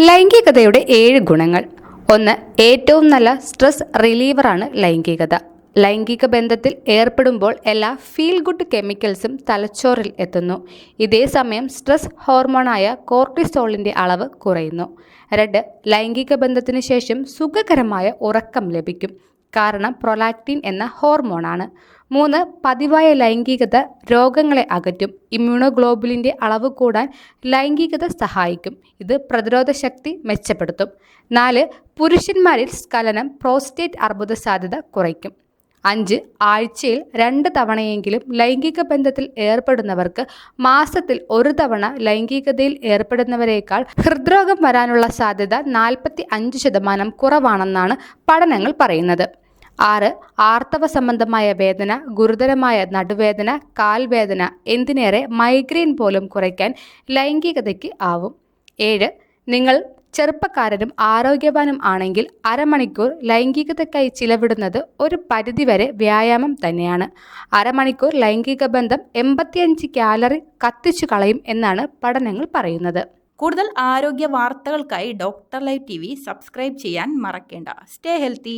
ലൈംഗികതയുടെ ഏഴ് ഗുണങ്ങൾ. ഒന്ന് ഏറ്റവും നല്ല സ്ട്രെസ് റിലീവറാണ് ലൈംഗികത. ലൈംഗിക ബന്ധത്തിൽ ഏർപ്പെടുമ്പോൾ എല്ലാ ഫീൽ ഗുഡ് കെമിക്കൽസും തലച്ചോറിൽ എത്തുന്നു. ഇതേ സമയം സ്ട്രെസ് ഹോർമോണായ കോർട്ടിസോളിന്റെ അളവ് കുറയുന്നു. രണ്ട് ലൈംഗിക ബന്ധത്തിന് ശേഷം സുഖകരമായ ഉറക്കം ലഭിക്കും. കാരണം പ്രൊലാക്റ്റിൻ എന്ന ഹോർമോണാണ്. മൂന്ന് പതിവായ ലൈംഗികത രോഗങ്ങളെ അകറ്റും. ഇമ്മ്യൂണോഗ്ലോബുലിന്റെ അളവ് കൂടാൻ ലൈംഗികത സഹായിക്കും. ഇത് പ്രതിരോധ ശക്തി മെച്ചപ്പെടുത്തും. നാല് പുരുഷന്മാരിൽ സ്ഖലനം പ്രോസ്റ്റേറ്റ് അർബുദ സാധ്യത കുറയ്ക്കും. അഞ്ച് ആഴ്ചയിൽ രണ്ട് തവണയെങ്കിലും ലൈംഗിക ബന്ധത്തിൽ ഏർപ്പെടുന്നവർക്ക് മാസത്തിൽ ഒരു തവണ ലൈംഗികതയിൽ ഏർപ്പെടുന്നവരേക്കാൾ ഹൃദ്രോഗം വരാനുള്ള സാധ്യത നാൽപ്പത്തി അഞ്ച് ശതമാനം കുറവാണെന്നാണ് പഠനങ്ങൾ പറയുന്നത്. ആറ് ആർത്തവ സംബന്ധമായ വേദന ഗുരുതരമായ നടുവേദന കാൽവേദന എന്തിനേറെ മൈഗ്രെയിൻ പോലും കുറയ്ക്കാൻ ലൈംഗികതയ്ക്ക് ആവും. ഏഴ് നിങ്ങൾ ചെറുപ്പക്കാരനും ആരോഗ്യവാനും ആണെങ്കിൽ അരമണിക്കൂർ ലൈംഗികതയ്ക്കായി ചിലവിടുന്നത് ഒരു പരിധിവരെ വ്യായാമം തന്നെയാണ്. അരമണിക്കൂർ ലൈംഗിക ബന്ധം എൺപത്തിയഞ്ച് കാലറി കത്തിച്ചു കളയും എന്നാണ് പഠനങ്ങൾ പറയുന്നത്. കൂടുതൽ ആരോഗ്യ വാർത്തകൾക്കായി ഡോക്ടർ ലൈവ് ടി സബ്സ്ക്രൈബ് ചെയ്യാൻ മറക്കേണ്ട. Stay healthy.